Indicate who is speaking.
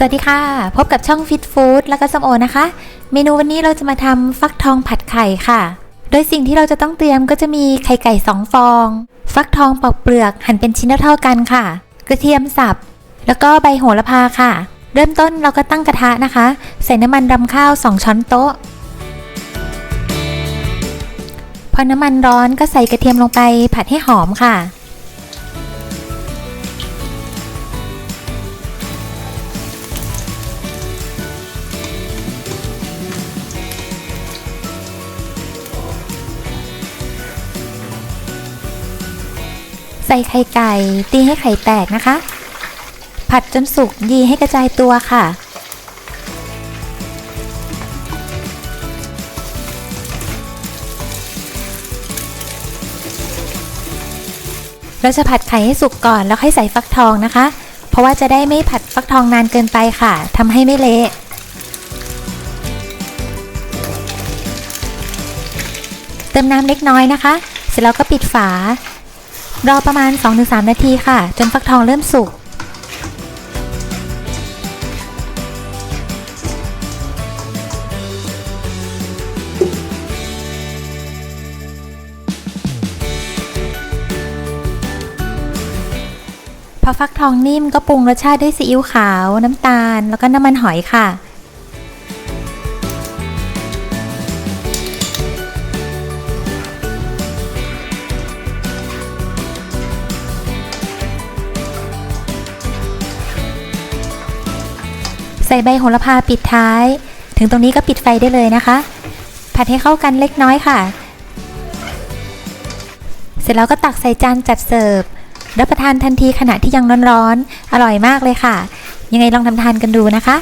Speaker 1: สวัสดีค่ะ พบกับช่อง Fit Food แล้วก็สมโอนะคะ เมนูวันนี้เราจะมาทำฟักทองผัดไข่ค่ะ โดยสิ่งที่เราจะต้องเตรียมก็จะมีไข่ไก่ 2 ฟอง ฟักทองปอกเปลือกหั่นเป็นชิ้นเท่ากันค่ะ กระเทียมสับ แล้วก็ใบโหระพาค่ะ เริ่มต้นเราก็ตั้งกระทะนะคะ ใส่น้ำมันรำข้าว 2 ช้อนโต๊ะ พอน้ำมันร้อนก็ใส่กระเทียมลงไปผัดให้หอมค่ะ ใส่ไข่ไก่ ตีให้ไข่แตกนะคะ ผัดจนสุกยีให้กระจายตัวค่ะ เราจะผัดไข่ให้สุกก่อนแล้วค่อยใส่ฟักทองนะคะ เพราะว่าจะได้ไม่ผัดฟักทองนานเกินไปค่ะทำให้ไม่เละเติมน้ำเล็กน้อยนะคะ เสร็จแล้วก็ปิดฝา รอประมาณ 2-3 นาทีค่ะ จนฟักทองเริ่มสุก พอฟักทองนิ่มก็ปรุงรสชาติด้วยซีอิ๊วขาว น้ำตาล แล้วก็น้ำมันหอยค่ะ ใส่ใบโหระพาปิดท้าย ถึงตรงนี้ก็ปิดไฟได้เลยนะคะ ผัดให้เข้ากันเล็กน้อยค่ะ เสร็จแล้วก็ตักใส่จานจัดเสิร์ฟรับประทานทันทีขณะที่ยังร้อนๆอร่อยมากเลยค่ะ ยังไงลองทำทานกันดูนะคะ